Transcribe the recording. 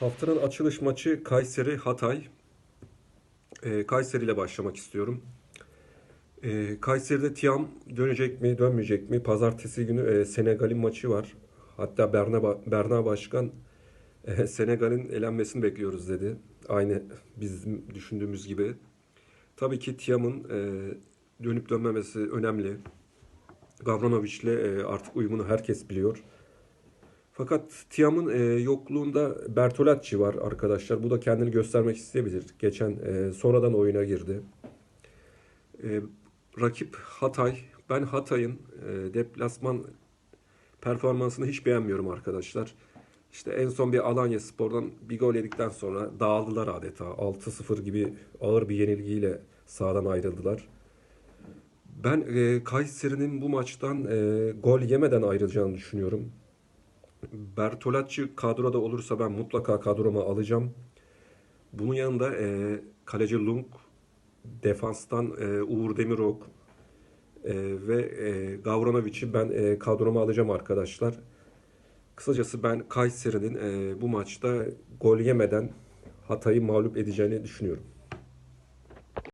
Haftanın açılış maçı Kayseri Hatay. Ee, Kayseri ile başlamak istiyorum. Ee, Kayseri'de Tiam dönecek mi, dönmeyecek mi? Pazartesi günü e, Senegal'in maçı var. Hatta Berna, Berna Başkan e, Senegal'in elenmesini bekliyoruz dedi. Aynı bizim düşündüğümüz gibi. Tabii ki Tiam'ın e, dönüp dönmemesi önemli. Gavranovic'le e, artık uyumunu herkes biliyor. Fakat Tiam'ın e, yokluğunda Bertolacci var arkadaşlar. Bu da kendini göstermek isteyebilir. Geçen e, sonradan oyuna girdi. E, rakip Hatay. Ben Hatay'ın e, deplasman performansını hiç beğenmiyorum arkadaşlar. İşte en son bir Alanya Spor'dan bir gol yedikten sonra dağıldılar adeta. 6-0 gibi ağır bir yenilgiyle sahadan ayrıldılar. Ben e, Kayseri'nin bu maçtan e, gol yemeden ayrılacağını düşünüyorum. Bertolacci kadroda olursa ben mutlaka kadroma alacağım. Bunun yanında e, kaleci Lung, defanstan e, Uğur Demirok e, ve e, Gavranovic'i ben e, kadroma alacağım arkadaşlar. Kısacası ben Kayseri'nin e, bu maçta gol yemeden Hatay'ı mağlup edeceğini düşünüyorum.